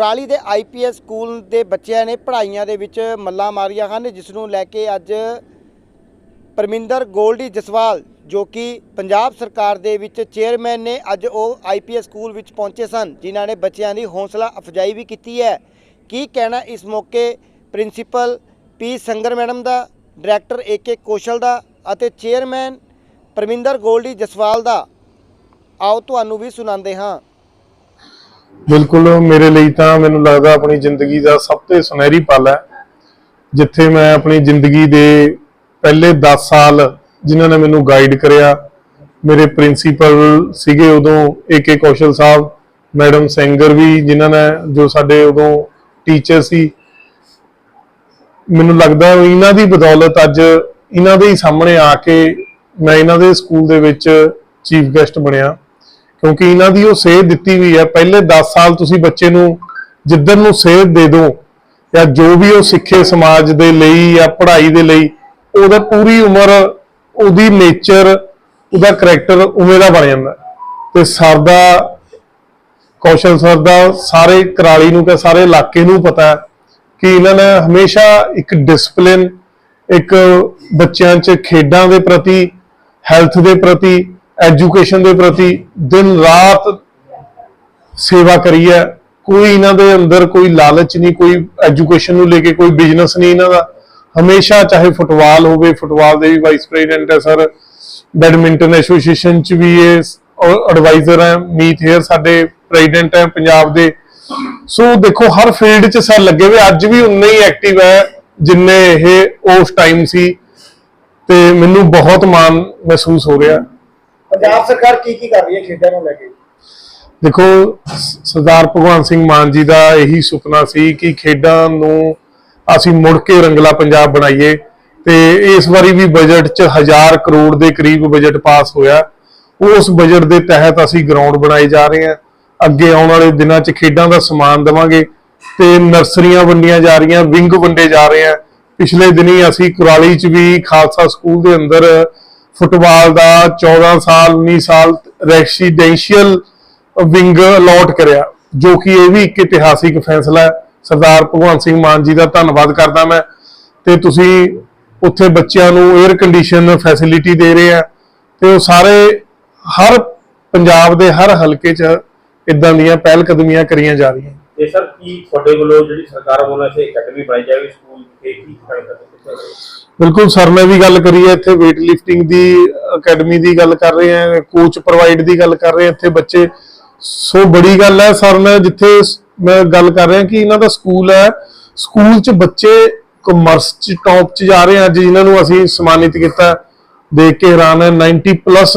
ਕੁਰਾਲੀ ਦੇ IPS school ਦੇ ਬੱਚਿਆਂ ਨੇ ਪੜ੍ਹਾਈਆਂ ਦੇ ਵਿੱਚ ਮੱਲਾਂ ਮਾਰੀਆਂ ਹਨ, ਜਿਸ ਨੂੰ ਲੈ ਕੇ ਅੱਜ ਪਰਮਿੰਦਰ ਗੋਲਡੀ ਜਸਵਾਲ, ਜੋ ਕਿ ਪੰਜਾਬ ਸਰਕਾਰ ਦੇ ਵਿੱਚ ਚੇਅਰਮੈਨ ਨੇ, ਅੱਜ ਉਹ ਆਈਪੀਐਸ ਸਕੂਲ ਵਿੱਚ ਪਹੁੰਚੇ ਸਨ, ਜਿਨ੍ਹਾਂ ਨੇ ਬੱਚਿਆਂ ਦੀ ਹੌਸਲਾ ਅਫਜਾਈ ਵੀ ਕੀਤੀ ਹੈ। ਕੀ ਕਹਿਣਾ ਇਸ ਮੌਕੇ ਪ੍ਰਿੰਸੀਪਲ ਪੀ ਸੰਗਰ ਮੈਡਮ ਦਾ, ਡਾਇਰੈਕਟਰ ਏਕੇ ਕੌਸ਼ਲ ਦਾ ਅਤੇ ਚੇਅਰਮੈਨ ਪਰਮਿੰਦਰ ਗੋਲਡੀ ਜਸਵਾਲ ਦਾ? ਆਓ ਤੁਹਾਨੂੰ ਵੀ ਸੁਣਾਉਂਦੇ ਹਾਂ। ਬਿਲਕੁਲ, ਮੇਰੇ ਲਈ ਤਾਂ ਮੈਨੂੰ ਲੱਗਦਾ ਆਪਣੀ ਜ਼ਿੰਦਗੀ ਦਾ ਸਭ ਤੋਂ ਸੁਨਹਿਰੀ ਪਲ ਹੈ, ਜਿੱਥੇ ਮੈਂ ਆਪਣੀ ਜ਼ਿੰਦਗੀ ਦੇ ਪਹਿਲੇ 10 ਸਾਲ ਜਿਨ੍ਹਾਂ ਨੇ ਮੈਨੂੰ ਗਾਈਡ ਕਰਿਆ, ਮੇਰੇ ਪ੍ਰਿੰਸੀਪਲ ਸੀਗੇ ਉਦੋਂ ਏਕੇ ਕੌਸ਼ਲ ਸਾਹਿਬ ਮੈਡਮ ਸੈਂਗਰ ਵੀ, ਜਿਨ੍ਹਾਂ ਨੇ, ਜੋ ਸਾਡੇ ਉਦੋਂ ਟੀਚਰ ਸੀ। ਮੈਨੂੰ ਲੱਗਦਾ ਇਹਨਾਂ ਦੀ ਬਦੌਲਤ ਅੱਜ ਇਹਨਾਂ ਦੇ ਹੀ ਸਾਹਮਣੇ ਆ ਕੇ ਮੈਂ ਇਹਨਾਂ ਦੇ ਸਕੂਲ ਦੇ ਵਿੱਚ ਚੀਫ ਗੈਸਟ ਬਣਿਆ। ਕਿਉਂਕਿ ਇਹਨਾਂ ਦੀ ਉਹ ਸੇਧ ਦਿੱਤੀ ਹੋਈ ਹੈ, ਪਹਿਲੇ 10 ਸਾਲ ਤੁਸੀਂ ਬੱਚੇ ਨੂੰ ਜਿੱਦਨ ਨੂੰ ਸੇਧ ਦੇ ਦਿਓ ਜਾਂ ਜੋ ਵੀ ਉਹ ਸਿੱਖੇ ਸਮਾਜ ਦੇ ਲਈ ਜਾਂ ਪੜ੍ਹਾਈ ਦੇ ਲਈ, ਉਹਦਾ ਪੂਰੀ ਉਮਰ ਉਹਦੀ ਨੇਚਰ ਉਹਦਾ ਕੈਰੈਕਟਰ ਉਵੇਂ ਦਾ ਬਣ ਜਾਂਦਾ। ਤੇ ਸਰਦਾ ਕੌਸ਼ਲ ਸਰਦਾ ਸਾਰੇ ਕਰਾਲੀ ਨੂੰ ਕਿ ਸਾਰੇ ਇਲਾਕੇ ਨੂੰ ਪਤਾ ਹੈ ਕਿ ਇਹਨਾਂ ਨੇ ਹਮੇਸ਼ਾ ਇੱਕ ਡਿਸਪਲਿਨ ਇੱਕ ਬੱਚਿਆਂ 'ਚ ਖੇਡਾਂ ਦੇ ਪ੍ਰਤੀ ਹੈਲਥ ਦੇ ਪ੍ਰਤੀ ਐਜੂਕੇਸ਼ਨ ਦੇ ਪ੍ਰਤੀ ਦਿਨ ਰਾਤ ਸੇਵਾ ਕਰੀ ਹੈ। ਕੋਈ ਇਹਨਾਂ ਦੇ ਅੰਦਰ ਕੋਈ ਲਾਲਚ ਨਹੀਂ, ਕੋਈ ਐਜੂਕੇਸ਼ਨ ਨੂੰ ਲੈ ਕੇ ਕੋਈ ਬਿਜ਼ਨਸ ਨਹੀਂ ਇਹਨਾਂ ਦਾ। ਹਮੇਸ਼ਾ ਚਾਹੇ ਫੁੱਟਬਾਲ ਹੋਵੇ, ਫੁੱਟਬਾਲ ਦੇ ਵੀ ਵਾਈਸ ਪ੍ਰੈਜ਼ੀਡੈਂਟ ਹੈ ਸਰ। ਬੈਡਮਿੰਟਨ ਐਸੋਸੀਏਸ਼ਨ ਚ ਵੀ ਇਹ ਐਡਵਾਈਜ਼ਰ ਹੈ। ਮੀਤ ਹੇਅਰ ਸਾਡੇ ਪ੍ਰੈਜ਼ੀਡੈਂਟ ਹੈ ਪੰਜਾਬ ਦੇ। ਸੋ ਦੇਖੋ, ਹਰ ਫੀਲਡ 'ਚ ਸਰ ਲੱਗੇ ਹੋਏ। ਅੱਜ ਵੀ ਉਨੇ ਹੀ ਐਕਟਿਵ ਹੈ ਜਿੰਨੇ ਇਹ ਉਸ ਟਾਈਮ ਸੀ। ਤੇ ਮੈਨੂੰ ਬਹੁਤ ਮਾਣ ਮਹਿਸੂਸ ਹੋ ਰਿਹਾ। ਪੰਜਾਬ ਸਰਕਾਰ ਕੀ ਕੀ ਕਰ ਰਹੀ ਹੈ ਖੇਡਾਂ ਨੂੰ ਲੈ ਕੇ? ਦੇਖੋ ਸਰਦਾਰ ਭਗਵੰਤ ਸਿੰਘ ਮਾਨ ਜੀ ਦਾ ਇਹੀ ਸੁਪਨਾ ਸੀ ਕਿ ਖੇਡਾਂ ਨੂੰ ਅਸੀਂ ਮੁੜ ਕੇ ਰੰਗਲਾ ਪੰਜਾਬ ਬਣਾਈਏ ਤੇ ਇਸ ਵਾਰੀ ਵੀ ਬਜਟ 'ਚ 1000 ਕਰੋੜ ਦੇ ਕਰੀਬ ਬਜਟ ਪਾਸ ਹੋਇਆ। ਉਸ ਬਜਟ ਦੇ ਤਹਿਤ ਅਸੀਂ ਗਰਾਊਂਡ ਬਣਾਏ ਜਾ ਰਹੇ ਹਾਂ। ਅੱਗੇ ਆਉਣ ਵਾਲੇ ਦਿਨਾਂ 'ਚ ਖੇਡਾਂ ਦਾ ਸਮਾਨ ਦੇਵਾਂਗੇ ਤੇ ਨਰਸਰੀਆਂ ਵੰਡੀਆਂ ਜਾ ਰਹੀਆਂ, ਵਿੰਗ ਵੰਡੇ ਜਾ ਰਹੇ ਆ ਪਿਛਲੇ ਦਿਨੀ ਅਸੀਂ ਕੁਰਾਲੀ 'ਚ ਵੀ ਖਾਲਸਾ ਸਕੂਲ ਦੇ ਅੰਦਰ ਫੁੱਟਬਾਲ ਦਾ 14 ਸਾਲ 19 ਸਾਲ ਰੈਸੀਡੈਂਸ਼ੀਅਲ ਵਿੰਗ ਅਲਾਟ ਕਰਿਆ, ਜੋ ਕਿ ਇਹ ਵੀ ਇੱਕ ਇਤਿਹਾਸਿਕ ਫੈਸਲਾ ਹੈ। ਸਰਦਾਰ ਭਗਵੰਤ ਸਿੰਘ ਮਾਨ ਜੀ ਦਾ ਧੰਨਵਾਦ ਕਰਦਾ ਮੈਂ। ਤੇ ਤੁਸੀਂ ਉੱਥੇ ਬੱਚਿਆਂ ਨੂੰ 에ਅਰ ਕੰਡੀਸ਼ਨ ਫੈਸਿਲਿਟੀ ਦੇ ਰਹੇ ਆ। ਤੇ ਉਹ ਸਾਰੇ, ਹਰ ਪੰਜਾਬ ਦੇ ਹਰ ਹਲਕੇ 'ਚ ਇਦਾਂ ਦੀਆਂ ਪਹਿਲ ਕਦਮੀਆਂ ਕਰੀਆਂ ਜਾ ਰਹੀਆਂ। ਤੇ ਸਰ ਕੀ ਤੁਹਾਡੇ ਵੱਲੋਂ ਜਿਹੜੀ ਸਰਕਾਰ ਵੱਲੋਂ ਇੱਥੇ ਅਕੈਡਮੀ ਬਣਾਈ ਜਾਵੇ, ਸਕੂਲ ਤੇ ਕੀ ਕਰ ਬਿਲਕੁਲ ਸਰ ਨੇ ਵੀ ਗੱਲ ਕਰੀ ਹੈ, ਇੱਥੇ weight lifting ਦੀ ਅਕੈਡਮੀ ਦੀ ਗੱਲ ਕਰ ਰਹੇ ਆ ਕੋਚ ਪ੍ਰੋਵਾਈਡ ਦੀ ਗੱਲ ਕਰ ਰਹੇ ਆ ਇੱਥੇ ਬੱਚੇ। ਸੋ ਬੜੀ ਗੱਲ ਹੈ ਸਰ ਨੇ ਜਿੱਥੇ ਮੈਂ ਗੱਲ ਕਰ ਰਿਹਾ ਕਿ ਇਹਨਾਂ ਦਾ ਸਕੂਲ ਹੈ, ਸਕੂਲ 'ਚ ਬੱਚੇ ਕਮਰਸ 'ਚ ਟੌਪ 'ਚ ਜਾ ਰਹੇ ਆ ਅੱਜ ਜਿਨ੍ਹਾਂ ਨੂੰ ਅਸੀਂ ਸਨਮਾਨਿਤ ਕੀਤਾ, ਦੇਖ ਕੇ ਹੈਰਾਨ ਹੈ 90 ਪਲੱਸ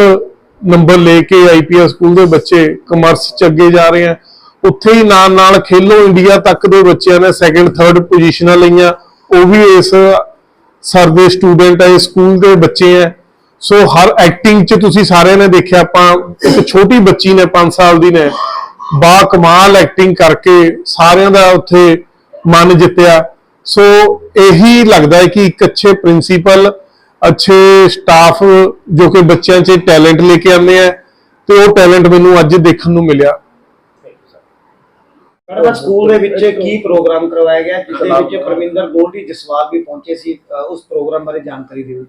ਨੰਬਰ ਲੈ ਕੇ ਆਈਪੀਐਸ ਸਕੂਲ ਦੇ ਬੱਚੇ ਕਮਰਸ 'ਚ ਅੱਗੇ ਜਾ ਰਹੇ ਆ ਉੱਥੇ ਹੀ ਨਾਲ ਨਾਲ ਖੇਲੋ ਇੰਡੀਆ ਤੱਕ ਦੇ ਬੱਚਿਆਂ ਨੇ ਸੈਕੰਡ ਥਰਡ ਪੋਜੀਸ਼ਨਾਂ ਲਈਆਂ, ਉਹ ਵੀ ਇਸ ਸਰ ਦੇ ਸਟੂਡੈਂਟ ਹੈ ਸਕੂਲ ਦੇ ਬੱਚੇ ਹੈ ਸੋ ਹਰ ਐਕਟਿੰਗ 'ਚ ਤੁਸੀਂ ਸਾਰਿਆਂ ਨੇ ਦੇਖਿਆ, ਆਪਾਂ ਇੱਕ ਛੋਟੀ ਬੱਚੀ ਨੇ 5 ਸਾਲ ਦੀ ਨੇ, ਬਾ ਕਮਾਲ ਐਕਟਿੰਗ ਕਰਕੇ ਸਾਰਿਆਂ ਦਾ ਉੱਥੇ ਮਨ ਜਿੱਤਿਆ। ਸੋ ਇਹੀ ਲੱਗਦਾ ਹੈ ਕਿ ਇੱਕ ਅੱਛੇ ਪ੍ਰਿੰਸੀਪਲ ਅੱਛੇ ਸਟਾਫ ਜੋ ਕਿ ਬੱਚਿਆਂ 'ਚ ਟੈਲੈਂਟ ਲੈ ਕੇ ਆਉਂਦੇ ਆ, ਤੇ ਉਹ ਟੈਲੈਂਟ ਮੈਨੂੰ ਅੱਜ ਦੇਖਣ ਨੂੰ ਮਿਲਿਆ। ਮੈਡਮ ਸਕੂਲ ਦੇ ਵਿੱਚ ਕੀ ਪ੍ਰੋਗਰਾਮ ਕਰਵਾਇਆ ਗਿਆ ਜਿਸ ਦੇ ਵਿੱਚ ਪਰਮਿੰਦਰ ਗੋਲਡੀ ਜਸਵਾਲ ਵੀ ਪਹੁੰਚੇ ਸੀ ਅ, ਉਸ ਪ੍ਰੋਗਰਾਮ ਬਾਰੇ ਜਾਣਕਾਰੀ ਦਿਓ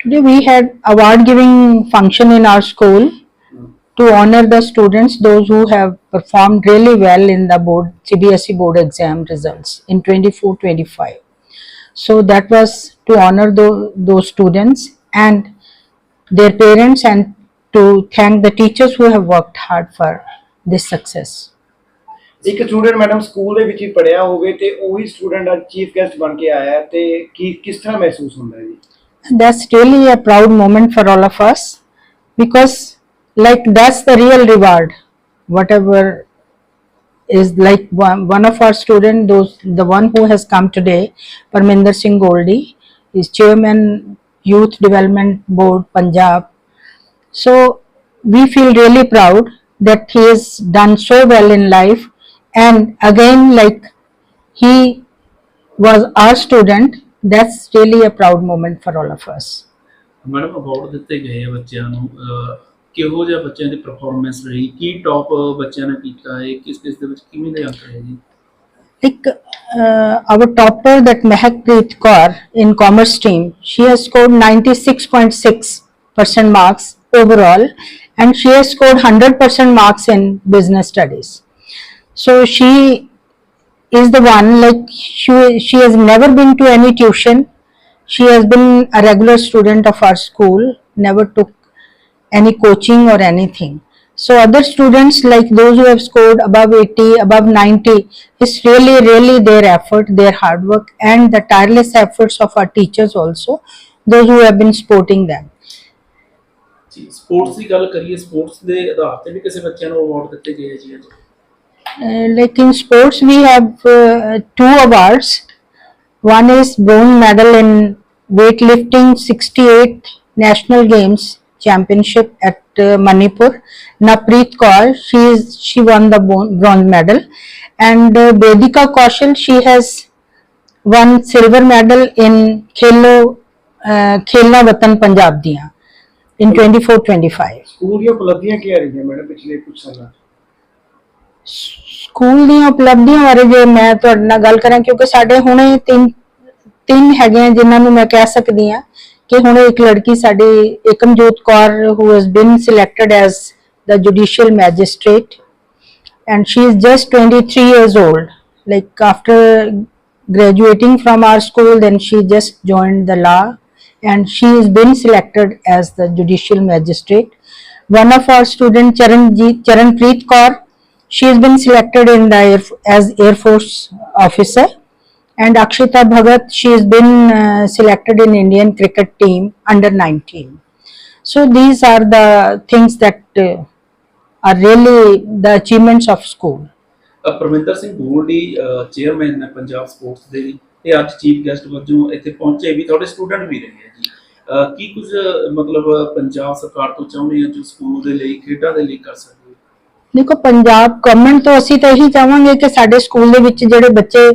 Today we had award giving function in our school to honor the students, those who have performed really well in the board CBSE E board exam results in 24-25. So that was to honor tho- those students and their parents and to thank the teachers who have worked hard for this success. ਇੱਕ student madam school ਦੇ ਵਿੱਚ ਹੀ ਪੜਿਆ ਹੋਵੇ ਤੇ ਉਹੀ student ਅੱਜ chief guest ਬਣ ਕੇ ਆਇਆ ਹੈ ਤੇ ਕੀ ਕਿਸ ਤਰ੍ਹਾਂ ਮਹਿਸੂਸ ਹੁੰਦਾ ਹੈ ਜੀ That's really a proud moment for all of us because, like, that's the real reward. Whatever is like one, one of our student, those the one who has come today, Parminder Singh Goldie, is chairman Youth Development Board Punjab. So we feel really proud that he has done so well in life, and again, like he was our student, that's really a proud moment for all of us. Madam award ਦਿੱਤੇ ਗਏ ਆ ਬੱਚਿਆਂ ਨੂੰ ਅਹ, ਕਿਹੋ ਜਿਹਾ ਬੱਚਿਆਂ ਦੀ performance ਰਹੀ ਕੀ top ਬੱਚਿਆਂ ਨੇ ਕੀਤਾ ਹੈ ਕਿਸ ਕਿਸ ਦੇ ਵਿੱਚ ਕਿਵੇਂ ਦੇ ਅੰਕ ਰਹੇ ਜੀ Like uh, our topper, that Mehakpreet Kaur in commerce stream, she has scored 96.6% marks overall, and she has scored 100% marks in business studies. So she is the one like she she has never been to any tuition. She has been a regular student of our school, never took any coaching or anything. So other students like those who have scored above 80, above 90, it's really, really their effort, their hard work and the tireless efforts of our teachers also, those who have been supporting them. ਜੀ sports ਦੀ ਗੱਲ ਕਰੀਏ sports ਦੇ ਆਧਾਰ ਤੇ ਵੀ ਕਿਸੇ ਬੱਚਿਆਂ ਨੂੰ award ਦਿੱਤੇ ਗਏ ਆ ਜੀ ਅੱਜ Uh, like in sports, we have uh, two awards. One is bronze medal in weightlifting 68th National Games Championship at uh, Manipur. Napreet Kaur, she is she won the bon- bronze medal, and uh, Vedika Kaushal, she has won silver medal in Khelo uh, Khelna Watan Punjab ਦੀਆਂ in 24-25. School ਦੀਆਂ ਉਪਲਬਧੀਆਂ ਕੀ ਰਹੀਆਂ madam ਪਿਛਲੇ ਕੁਝ ਸਾਲਾਂ 'ਚ? School ਦੀਆਂ ਉਪਲਬਧੀਆਂ ਬਾਰੇ ਜੇ ਮੈਂ ਤੁਹਾਡੇ ਨਾਲ ਗੱਲ ਕਰਾਂ ਕਿਉਂਕਿ ਸਾਡੇ ਹੁਣੇ ਤਿੰਨ ਤਿੰਨ ਹੈਗੇ ਆ ਜਿਨ੍ਹਾਂ ਨੂੰ ਮੈਂ ਕਹਿ ਸਕਦੀ ਆ ਕਿ ਹੁਣੇ ਇੱਕ ਲੜਕੀ ਸਾਡੀ Ekamjot Kaur who has been selected as the judicial magistrate and she is just 23 years old like after graduating from our school then she just joined the law and she has been selected as the judicial magistrate one of our student charanjit charanpreet kaur she has been selected in the air, as air force officer and akshita bhagat she has been uh, selected in indian cricket team under 19 so these are the things that uh, are really the achievements of school. ਅ, Parminder Singh Goldy chairman ਨੇ Punjab sports ਦੇ ਜੀ ਤੇ ਅੱਜ chief guest ਵਜੋਂ ਇੱਥੇ ਪਹੁੰਚੇ ਵੀ ਤੁਹਾਡੇ ਸਟੂਡੈਂਟ ਵੀ ਰਹੇ ਆ ਜੀ ਅ, ਕੀ ਕੁਝ ਅ, ਮਤਲਬ ਪੰਜਾਬ ਸਰਕਾਰ ਤੋਂ ਚਾਹੁੰਦੇ ਆ ਜੋ ਸਕੂਲ ਦੇ ਲਈ ਖੇਡਾਂ ਦੇ ਲਈ ਕਰ ਸਕਦੇ ਦੇਖੋ ਪੰਜਾਬ ਗਵਰਨਮੈਂਟ ਤੋਂ ਅਸੀਂ ਤਾਂ ਇਹੀ ਚਾਹਾਂਗੇ ਕਿ ਸਾਡੇ ਸਕੂਲ ਦੇ ਵਿੱਚ ਜਿਹੜੇ ਬੱਚੇ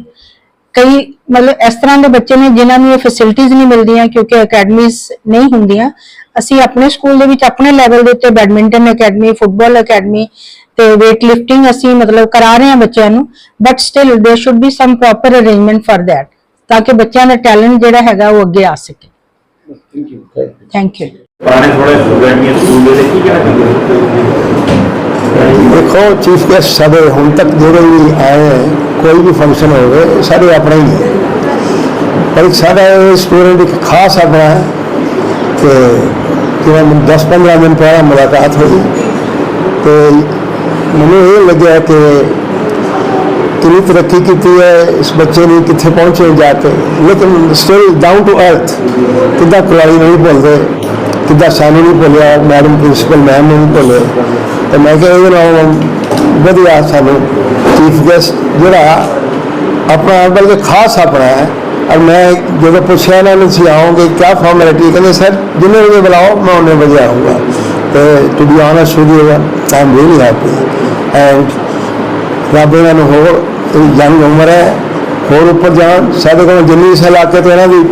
ਕਈ ਮਤਲਬ ਇਸ ਤਰ੍ਹਾਂ ਦੇ ਬੱਚੇ ਨੇ ਜਿਨ੍ਹਾਂ ਨੂੰ ਇਹ ਫੈਸਿਲਿਟੀਆਂ ਨਹੀਂ ਮਿਲਦੀਆਂ ਕਿਉਂਕਿ ਅਕੈਡਮੀਜ਼ ਨਹੀਂ ਹੁੰਦੀਆਂ। ਅਸੀਂ ਆਪਣੇ ਸਕੂਲ ਦੇ ਵਿੱਚ ਆਪਣੇ ਲੈਵਲ ਦੇ ਉੱਤੇ ਬੈਡਮਿੰਟਨ ਅਕੈਡਮੀ ਫੁੱਟਬਾਲ ਅਕੈਡਮੀ ਤੇ weight lifting ਅਸੀਂ ਮਤਲਬ ਕਰਾ ਰਹੇ ਹਾਂ ਬੱਚਿਆਂ ਨੂੰ but still there should be some proper arrangement for that ਤਾਂ ਕਿ ਬੱਚਿਆਂ ਦਾ ਟੈਲੈਂਟ ਜਿਹੜਾ ਹੈਗਾ ਉਹ ਅੱਗੇ ਆ ਸਕੇ। ਥੈਂਕ ਯੂ ਥੈਂਕ ਯੂ ਦੇਖੋ ਚੀਫ ਗੈਸਟ ਸਾਡੇ ਹੁਣ ਤੱਕ ਜਿਹੜੇ ਵੀ ਆਏ, ਕੋਈ ਵੀ ਫੰਕਸ਼ਨ ਹੋਵੇ, ਸਾਡੇ ਆਪਣੇ ਹੀ ਹੈ। ਪਰ ਇੱਕ ਸਾਡਾ ਇਹ ਸਟੂਡੈਂਟ ਇੱਕ ਖਾਸ ਆਪਣਾ ਹੈ ਕਿ ਜਿਵੇਂ 10-15 ਦਿਨ ਪਹਿਲਾਂ ਮੁਲਾਕਾਤ ਹੋਈ, ਤੇ ਮੈਨੂੰ ਇਹ ਲੱਗਿਆ ਕਿ ਕਿੰਨੀ ਤਰੱਕੀ ਕੀਤੀ ਹੈ, ਇਸ ਬੱਚੇ ਨੇ ਕਿੱਥੇ ਪਹੁੰਚੇ ਜਾ ਕੇ। ਲੇਕਿਨ ਸਟਿਲ ਡਾਊਨ ਟੂ ਅਰਥ ਕਿੱਦਾਂ ਕੁਲਾਈ ਨਹੀਂ ਭੁੱਲਦੇ, ਕਿੱਦਾਂ ਸਾਨੂੰ ਨਹੀਂ ਭੁੱਲਿਆ ਮੈਡਮ ਪ੍ਰਿੰਸੀਪਲ ਮੈਮ ਨੂੰ ਨਹੀਂ ਭੁੱਲੇ ਤੇ ਮੈਂ ਕਿਹਾ ਇਹਦੇ ਨਾਲ ਵਧੀਆ ਸਾਨੂੰ ਚੀਫ ਗੈਸਟ ਜਿਹੜਾ ਆਪਣਾ ਬਲਕਿ ਖਾਸ ਆਪਣਾ ਹੈ। ਔਰ ਮੈਂ ਜਦੋਂ ਪੁੱਛਿਆ ਇਹਨਾਂ ਨੂੰ ਸੀ ਆਉਂਗੇ ਕੀ ਫਾਰਮੈਲਿਟੀ ਕਹਿੰਦੇ ਸਰ ਜਿੰਨੇ ਵਜੇ ਬੁਲਾਓ, ਮੈਂ ਉਹਨੇ ਵਜੇ ਆਊਂਗਾ। ਤੇ to be honest with you I am really happy and ਰੱਬ ਇਹਨਾਂ ਨੂੰ ਹੋਰ ਯੰਗ ਉਮਰ ਹੈ, ਹੋਰ ਉੱਪਰ ਜਾਣ। ਸਾਡੇ ਕੋਲ ਜਿੰਨੀ ਇਸ ਇਲਾਕੇ ਇਹਨਾਂ ਦੀ,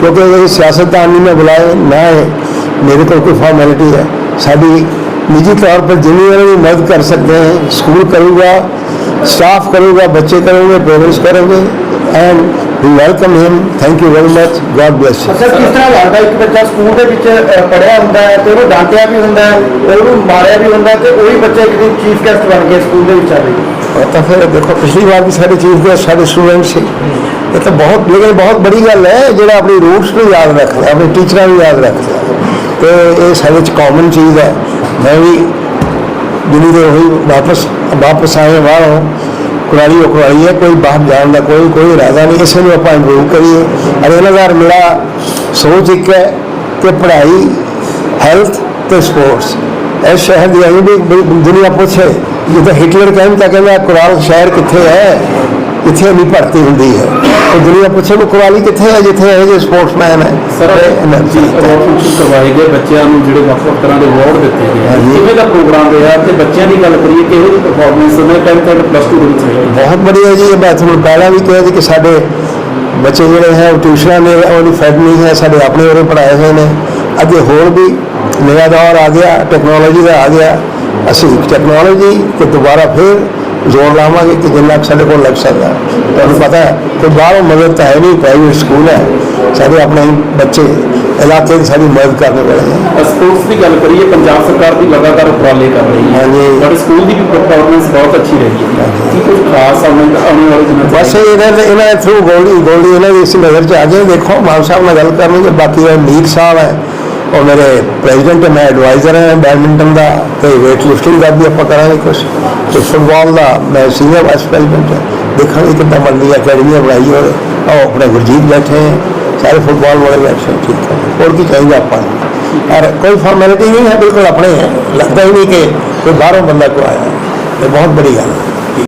ਕਿਉਂਕਿ ਇਹ ਸਿਆਸਤਦਾਨ ਨਹੀਂ ਮੈਂ ਬੁਲਾਏ, ਨਾ ਇਹ ਮੇਰੇ ਕੋਲ ਕੋਈ ਫਾਰਮੈਲਿਟੀ ਹੈ। ਸਾਡੀ ਨਿੱਜੀ ਤੌਰ ਪਰ ਜਿੰਨੀ ਇਹਨਾਂ ਦੀ ਮਦਦ ਕਰ ਸਕਦੇ ਹਾਂ ਸਕੂਲ ਕਰੂਗਾ ਸਟਾਫ ਕਰੂਗਾ ਬੱਚੇ ਕਰੋਗੇ ਪੇਰੈਂਟਸ ਕਰੋਗੇ and we welcome him thank you very much God bless sir ਕਿਸ ਤਰ੍ਹਾਂ ਲੱਗਦਾ ਇੱਕ ਬੱਚਾ ਸਕੂਲ ਦੇ ਵਿੱਚ ਅ, ਪੜ੍ਹਿਆ ਹੁੰਦਾ ਹੈ ਤੇ ਉਹਨੂੰ ਡਾਂਟਿਆ ਵੀ ਹੁੰਦਾ ਹੈ ਉਹਨੂੰ ਮਾਰਿਆ ਵੀ ਹੁੰਦਾ ਤੇ ਉਹੀ ਬੱਚਾ ਇੱਕ ਦਿਨ ਚੀਫ ਗੈਸਟ ਬਣ ਕੇ ਸਕੂਲ ਦੇ ਵਿੱਚ ਆ ਜਾਵੇ ਤਾਂ ਫਿਰ ਦੇਖੋ ਪਿਛਲੀ ਵਾਰ ਵੀ ਸਾਡੇ ਚੀਫ ਗੈਸਟ ਸਾਡੇ ਸਟੂਡੈਂਟ ਸੀ ਇਹ ਤਾਂ ਬਹੁਤ ਲੇਕਿਨ ਬਹੁਤ ਬੜੀ ਗੱਲ ਹੈ ਜਿਹੜਾ ਆਪਣੀ ਰੂਟਸ ਨੂੰ ਯਾਦ ਰੱਖਦਾ ਆਪਣੇ ਟੀਚਰਾਂ ਨੂੰ ਯਾਦ ਰੱਖਦਾ ਤੇ ਇਹ ਸਾਡੇ ਚ ਕਾਮਨ ਚੀਜ਼ ਹੈ। ਮੈਂ ਵੀ ਦਿੱਲੀ ਦੇ ਹੋਈ ਵਾਪਸ ਵਾਪਸ ਆਏ ਬਾਹਰੋਂ ਕੁਰਾਲੀ ਉਹ ਕੁਰਾਲੀ ਹੈ, ਕੋਈ ਬਾਹਰ ਜਾਣ ਦਾ ਕੋਈ ਕੋਈ ਇਰਾਦਾ ਨਹੀਂ। ਇਸੇ ਨੂੰ ਆਪਾਂ ਇੰਪਰੂਵ ਕਰੀਏ। ਅਰੇ ਇਹਨਾਂ ਦਾ ਮੇਰਾ ਸੋਚ ਇੱਕ ਹੈ ਕਿ ਪੜ੍ਹਾਈ ਹੈਲਥ ਤੇ ਸਪੋਰਟਸ ਇਸ ਸ਼ਹਿਰ ਦੀ ਅਜੇ ਵੀ ਦੁਨੀਆ ਪੁੱਛੇ, ਜਿੱਦਾਂ ਹਿਟਲਰ ਕਹਿੰਦਾ ਕਹਿੰਦਾ ਕੁਰਾਲ ਸ਼ਹਿਰ ਕਿੱਥੇ ਹੈ? ਇੱਥੇ ਨਹੀਂ ਭਰਤੀ ਹੁੰਦੀ ਹੈ। ਤੇ ਦੁਨੀਆ ਪੁੱਛੇ ਕਿ ਕੁਰਾਲੀ ਕਿੱਥੇ ਹੈ ਜਿੱਥੇ ਇਹ ਜਿਹੇ ਸਪੋਰਟਸਮੈਨ ਹੈ ਸਰ ਫੰਕਸ਼ਨ ਕਰਵਾਏ ਗਏ ਬੱਚਿਆਂ ਨੂੰ ਜਿਹੜੇ ਵੱਖ-ਵੱਖ ਤਰ੍ਹਾਂ ਦੇ ਅਵਾਰਡ ਦਿੱਤੇ ਗਏ। ਕਿਵੇਂ ਦਾ ਪ੍ਰੋਗਰਾਮ ਰਿਹਾ ਤੇ ਬੱਚਿਆਂ ਦੀ ਗੱਲ ਕਰੀਏ ਕਿਹੋ ਜਿਹੀ ਪਰਫਾਰਮੈਂਸ ਨੇ 10th ਅਤੇ ਪਲੱਸ 2 ਦੇ ਵਿੱਚ ਬਹੁਤ ਵਧੀਆ ਜੀ ਇਹ ਮੈਂ ਤੁਹਾਨੂੰ ਪਹਿਲਾਂ ਵੀ ਕਿਹਾ ਸੀ ਕਿ ਸਾਡੇ ਬੱਚੇ ਜਿਹੜੇ ਹੈ ਉਹ ਟਿਊਸ਼ਨਾਂ ਨੇ ਉਹਦੀ ਫੈਡ ਨਹੀਂ ਹੈ ਸਾਡੇ ਆਪਣੇ ਉਰੇ ਪੜਾਏ ਹੋਏ ਨੇ। ਅੱਗੇ ਹੋਰ ਵੀ ਨਵਾਂ ਦੌਰ ਆ ਗਿਆ ਟੈਕਨੋਲੋਜੀ ਦਾ ਆ ਗਿਆ। ਅਸੀਂ ਟੈਕਨੋਲੋਜੀ ਤੇ ਦੁਬਾਰਾ ਫਿਰ ਜ਼ੋਰ ਲਾਵਾਂਗੇ ਕਿ ਜਿੰਨਾ ਸਾਡੇ ਕੋਲ ਲੱਗ ਸਕਦਾ। ਤੁਹਾਨੂੰ ਪਤਾ ਹੈ ਕਿ ਬਾਹਰੋਂ ਮਦਦ ਤਾਂ ਹੈ ਨਹੀਂ ਪ੍ਰਾਈਵੇਟ ਸਕੂਲ ਹੈ। ਸਾਡੇ ਆਪਣੇ ਹੀ ਬੱਚੇ ਇਲਾਕੇ ਦੀ ਸਾਡੀ ਮਦਦ ਕਰਨ ਵਾਲੇ ਹੈ ਸਪੋਰਟਸ ਦੀ ਗੱਲ ਕਰੀਏ ਪੰਜਾਬ ਸਰਕਾਰ ਵੀ ਲਗਾਤਾਰ ਉਪਰਾਲੇ ਕਰ ਰਹੀ ਹੈ। ਹਾਂਜੀ। ਤੁਹਾਡੇ ਸਕੂਲ ਦੀ ਵੀ ਪਰਫਾਰਮੈਂਸ ਬਹੁਤ ਅੱਛੀ ਰਹੀ ਹੈ। ਕੀ ਕੁਝ ਖਾਸ ਆਉਣ ਵਾਲੇ ਦਿਨਾਂ ਬਸ ਇਹਨਾਂ ਦੇ ਇਹਨਾਂ ਦੇ ਥਰੂ ਗੋਲਡੀ ਗੋਲਡੀ ਇਹਨਾਂ ਦੀ ਇਸ ਨਜ਼ਰ ਚ ਆ ਜਾਏ ਦੇਖੋ ਮਾਨ ਸਾਹਿਬ ਨਾਲ ਗੱਲ ਕਰਨਗੇ ਬਾਕੀ ਇਹ ਮੀਰ ਸਾਹਿਬ ਹੈ। ਉਹ ਮੇਰੇ ਪ੍ਰੈਜ਼ੀਡੈਂਟ ਮੈਂ ਐਡਵਾਈਜ਼ਰ ਹਾਂ ਬੈਡਮਿੰਟਨ ਦਾ ਤੇ weight lifting ਦਾ ਵੀ ਆਪਾਂ ਕਰਾਂਗੇ ਕੁਝ ਤੇ ਫੁੱਟਬਾਲ ਦਾ ਮੈਂ ਸੀਨੀਅਰ ਵਾਈਸ ਪ੍ਰੈਜ਼ੀਡੈਂਟ ਹਾਂ। ਦੇਖਾਂਗੇ ਕਿੱਦਾਂ ਬਣਦੀ ਹੈ ਅਕੈਡਮੀ ਬਣਾਈ ਹੋਵੇ। ਉਹ ਆਪਣੇ ਗੁਰਜੀਤ ਬੈਠੇ ਹੈ। ਸਾਰੇ ਫੁੱਟਬਾਲ ਵਾਲੇ ਬੈਠੇ ਠੀਕ ਹੈ। ਹੋਰ ਕੀ ਚਾਹੀਦਾ ਆਪਾਂ ਨੂੰ? ਔਰ ਕੋਈ ਫਾਰਮੈਲਿਟੀ ਨਹੀਂ ਹੈ, ਬਿਲਕੁਲ ਆਪਣੇ ਹੈ। ਲੱਗਦਾ ਹੀ ਨਹੀਂ ਕਿ ਕੋਈ ਬਾਹਰੋਂ ਬੰਦਾ ਕੋ ਆਇਆ। ਹੈ। ਇਹ ਬਹੁਤ ਬੜੀ ਗੱਲ ਹੈ।